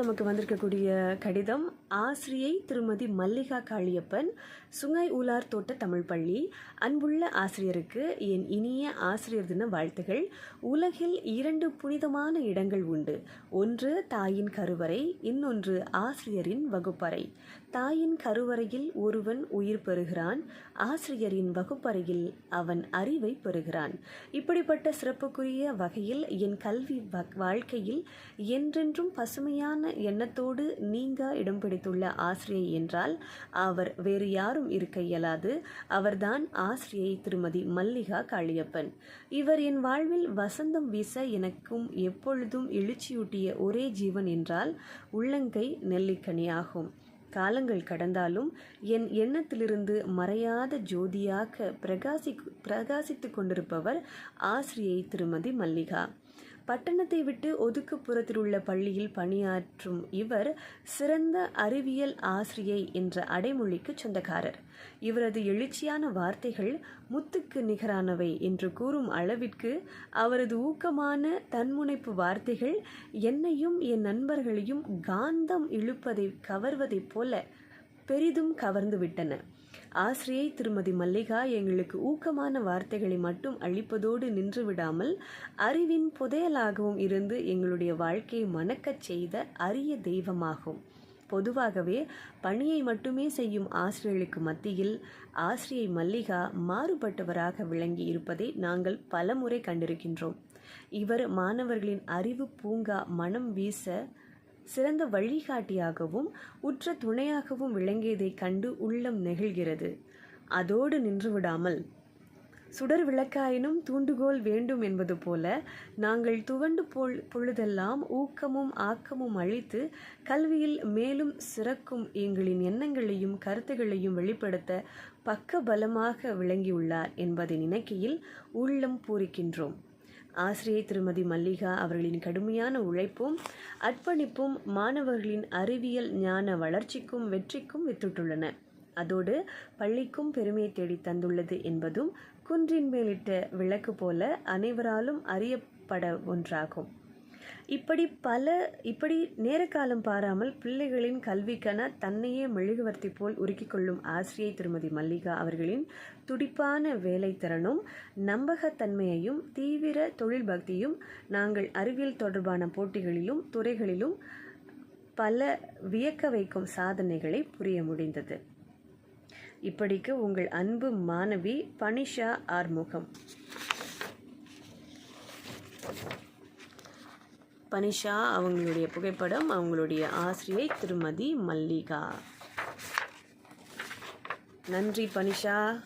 நமக்கு வந்திருக்கக்கூடிய கடிதம் ஆசிரியை திருமதி மல்லிகா காளியப்பன் சுங்கை ஊலார் தோட்ட தமிழ் பள்ளி. அன்புள்ள ஆசிரியருக்கு என் இனிய ஆசிரியர் தின வாழ்த்துகள். உலகில் இரண்டு புனிதமான இடங்கள் உண்டு. ஒன்று தாயின் கருவறை இன்னொன்று ஆசிரியரின் வகுப்பறை. தாயின் கருவறையில் ஒருவன் உயிர் பெறுகிறான் ஆசிரியரின் வகுப்பறையில் அவன் அறிவை பெறுகிறான். இப்படிப்பட்ட சிறப்புக்குரிய வகையில் என் கல்வி வ- வாழ்க்கையில் என்றென்றும் பசுமையான எண்ணத்தோடு நீங்க இடம் பிடித்துள்ள ஆசிரியை என்றால் அவர் வேறு யாரும் இருக்க இயலாது. அவர்தான் ஆசிரியை திருமதி மல்லிகா காளியப்பன். இவர் என் வாழ்வில் வசந்தம் வீச எனக்கும் எப்பொழுதும் எழுச்சியூட்டிய ஒரே ஜீவன் என்றால் உள்ளங்கை நெல்லிக்கனியாகும். காலங்கள் கடந்தாலும் என் எண்ணத்திலிருந்து மறையாத ஜோதியாக பிரகாசி பிரகாசித்து கொண்டிருப்பவர் ஆசிரியை திருமதி மல்லிகா. பட்டணத்தை விட்டு ஒதுக்குப்புறத்தில் உள்ள பள்ளியில் பணியாற்றும் இவர் சிறந்த அறிவியல் ஆசிரியை என்ற அடைமொழிக்கு சொந்தக்காரர். இவரது எழுச்சியான வார்த்தைகள் முத்துக்கு நிகரானவை என்று கூறும் அளவிற்கு அவரது ஊக்கமான தன்முனைப்பு வார்த்தைகள் என்னையும் என் நண்பர்களையும் காந்தம் இழுப்பதை கவர்வதைப் போல பெரிதும் கவர்ந்து விட்டன. ஆசிரியை திருமதி மல்லிகா எங்களுக்கு ஊக்கமான வார்த்தைகளை மட்டும் அளிப்பதோடு நின்று விடாமல் அறிவின் புதையலாகவும் இருந்து எங்களுடைய வாழ்க்கையை மணக்கச் செய்த அரிய தெய்வமாகும். பொதுவாகவே பணியை மட்டுமே செய்யும் ஆசிரியர்களுக்கு மத்தியில் ஆசிரியை மல்லிகா மாறுபட்டவராக விளங்கி இருப்பதை நாங்கள் பலமுறை கண்டிருக்கின்றோம். இவர் மாணவர்களின் அறிவு பூங்கா மனம் வீச சிறந்த வழிகாட்டியாகவும் உற்ற துணையாகவும் விளங்கியதைக் கண்டு உள்ளம் நெகிழ்கிறது. அதோடு நின்றுவிடாமல் சுடர் விளக்காயினும் தூண்டுகோல் வேண்டும் என்பது போல நாங்கள் துவண்டு பொழு பொழுதெல்லாம் ஊக்கமும் ஆக்கமும் அளித்து கல்வியில் மேலும் சிறக்கும் எங்களின் எண்ணங்களையும் கருத்துகளையும் வெளிப்படுத்த பக்க பலமாக விளங்கியுள்ளார் என்பதை நினைக்கையில் உள்ளம் பூரிக்கின்றோம். ஆசிரியை திருமதி மல்லிகா அவர்களின் கடுமையான உழைப்பும் அர்ப்பணிப்பும் மாணவர்களின் அறிவியல் ஞான வளர்ச்சிக்கும் வெற்றிக்கும் வித்துட்டுள்ளன. அதோடு பள்ளிக்கும் பெருமையை தேடி தந்துள்ளது என்பதும் குன்றின் மேலிட்ட விளக்கு போல அனைவராலும் அறியப்பட ஒன்றாகும். இப்படி பல இப்படி நேரக்காலம் பாராமல் பிள்ளைகளின் கல்விக்கென தன்னையே மெழுகுவர்த்தி போல் உருக்கிக் கொள்ளும் ஆசிரியை திருமதி மல்லிகா அவர்களின் துடிப்பான வேலைத்திறனும் நம்பகத்தன்மையையும் தீவிர தொழில் பக்தியும் நாங்கள் அறிவியல் தொடர்பான போட்டிகளிலும் துறைகளிலும் பல வியக்க வைக்கும் சாதனைகளை புரிய முடிந்தது. இப்படிக்கு உங்கள் அன்பு மாணவி பனிஷா ஆர்முகம் பனிஷா அவங்களுடைய புகைப்படம் அவங்களுடைய ஆசிரியை திருமதி மல்லிகா. நன்றி பனிஷா.